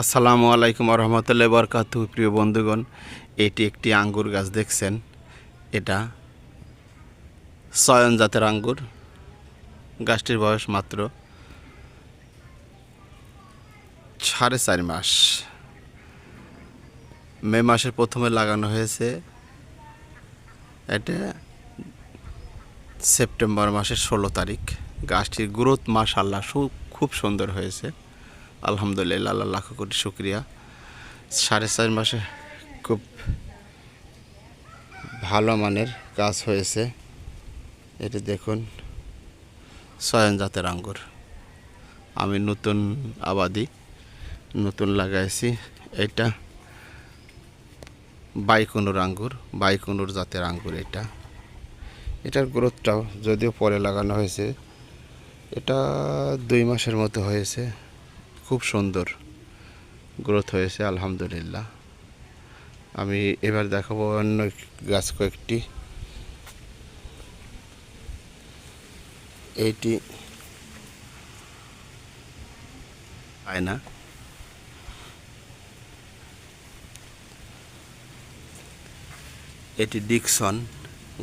আসসালামু আলাইকুম রহমতুল্লাহ বরকাতু প্রিয় বন্ধুগণ। এটি একটি আঙ্গুর গাছ, দেখছেন? এটা সয়ন জাতের আঙ্গুর। গাছটির বয়স মাত্র সাড়ে চার মাস। মে মাসের প্রথমে লাগানো হয়েছে। এটা সেপ্টেম্বর মাসের ষোলো তারিখ। গাছটির গ্রোথ মাস আল্লাহ খুব সুন্দর হয়েছে। আলহামদুলিল্লাহ, আল্লাহ লাখ কোটি শুক্রিয়া। সাড়ে চার মাসে খুব ভালো মানের কাজ হয়েছে। এটি দেখুন সয়ন জাতের আঙ্গুর। আমি নতুন আবাদি, নতুন লাগাইছি। এটা বাইকুনুর আঙ্গুর, বাইকুনুর জাতের আঙ্গুর এটা। এটার গ্রোথটাও যদিও পরে লাগানো হয়েছে, এটা দুই মাসের মতো হয়েছে। খুব সুন্দর গ্রোথ হয়েছে, আলহামদুলিল্লাহ। আমি এবার দেখাবো অন্য গাছ কয়েকটি। এইটি আয়না। এটি ডিকসন,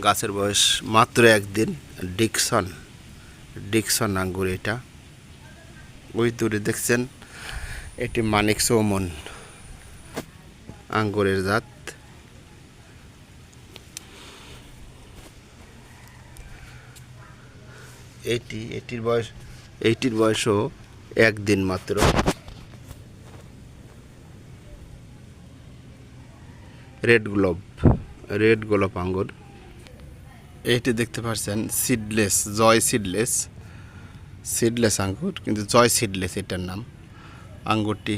গাছের বয়স মাত্র একদিন। ডিকসন ডিকসন আঙ্গুর এটা। ওই দূরে দেখছেন, এটি মানিক চৌমন আঙ্গুরের জাত। এটি, এটির বয়স এইটির বয়সও একদিন মাত্র। রেড গ্লোব, রেড গোলাপ আঙ্গুর। এইটি দেখতে পাচ্ছেন, সিডলেস, জয় সিডলেস। সিডলেস আঙ্গুর কিন্তু জয় সিডলেস এটার নাম। আঙ্গুরটি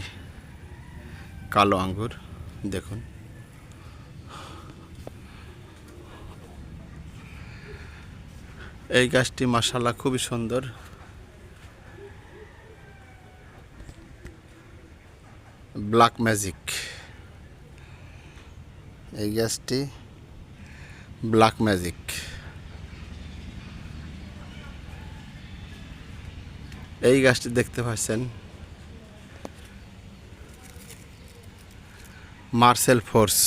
কালো আঙ্গুর, দেখুন। এই গাছটি মাসাল্লাহ খুবই সুন্দর। ব্ল্যাক ম্যাজিক এই গাছটি ব্ল্যাক ম্যাজিক এই গাছটি দেখতে পাচ্ছেন। Marcel force.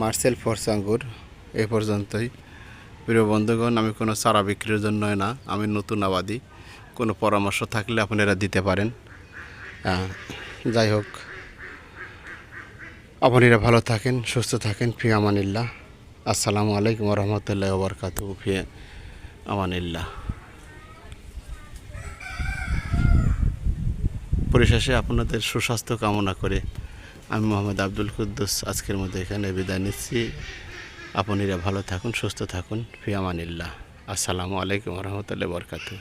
মার্সেল ফোর্স আঙ্গুর, এ পর্যন্তই। প্রিয় বন্ধুগণ, আমি কোনো চারা বিক্রির জন্য না, আমি নতুন আবাদি। কোনো পরামর্শ থাকলে আপনারা দিতে পারেন। যাই হোক, আপনারা ভালো থাকেন, সুস্থ থাকেন ফি আমানিল্লাহ আসসালামু আলাইকুম রহমতুল্লাহ বরকাত ফি আমানিল্লাহ পরিশেষে আপনাদের সুস্বাস্থ্য কামনা করে আমি মোহাম্মদ আব্দুল কুদ্দুস আজকের মধ্যে এখানে বিদায় নিচ্ছি। আপনারা ভালো থাকুন, সুস্থ থাকুন। ফিয়ামানিল্লাহ আসসালামু আলাইকুম রহমতুল্লাহ বরকাতু